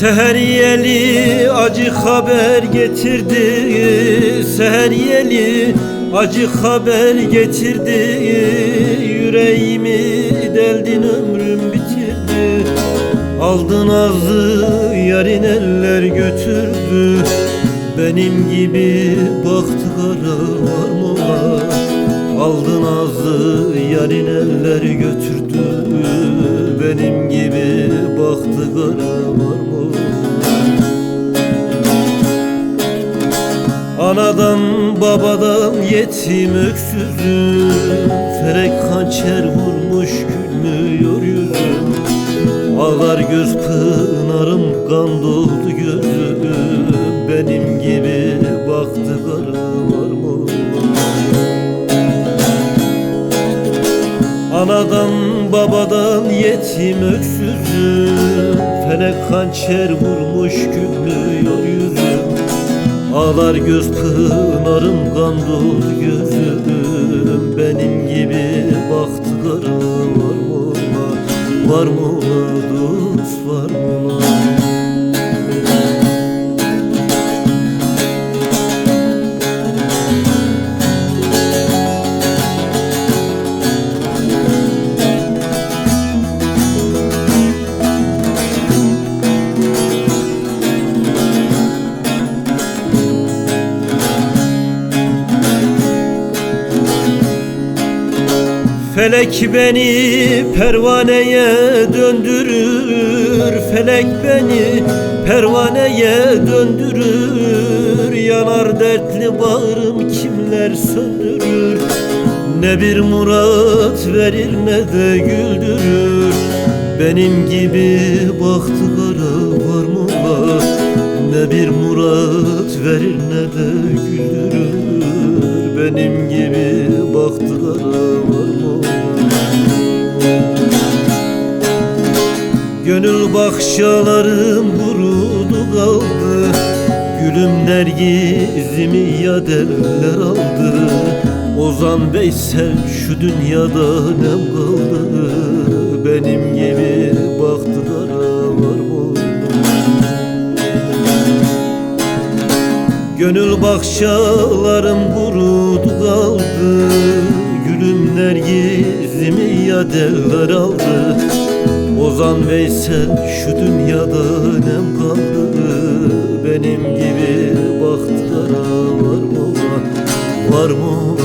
Seher yeli acı haber getirdi. Seher yeli acı haber getirdi. Yüreğimi deldin ömrüm bitirdi. Aldın azı yarın eller götürdü. Benim gibi bahtı kara var Aldın azı yarın eller götürdü Benim gibi bahtı kara var Anadan babadan yetim öksüzüm Felek hançer vurmuş gülmüyor yüzüm Ağlar göz pınarım kan doldu gözüm Benim gibi baktı kara var mı? Anadan babadan yetim öksüzüm Felek hançer vurmuş gülmüyor yüzüm Ağlar göz pınarım kan doldu gözüm Benim gibi baktı kara var mı? Var mı dost var mı ulan? Felek beni pervaneye döndürür. Felek beni pervaneye döndürür. Yanar dertli bağrım kimler söndürür? Ne bir murat verir ne de güldürür. Benim gibi bahtı kara var mı var? Ne bir murat verir ne de güldürür. Benim gibi bahtı kara var Gönül bakşalarım kurudu kaldı. Gülüm nergizimi yadeller aldı. Ozan Veysel şu dünyada nem kaldı. Benim gibi baktı kara var mı? Gönül bakşalarım kurudu kaldı. Gülüm nergizimi yadeller aldı Ozan Veysel şu dünyada nem kaldı. Benim gibi bahtlara var mı var, mı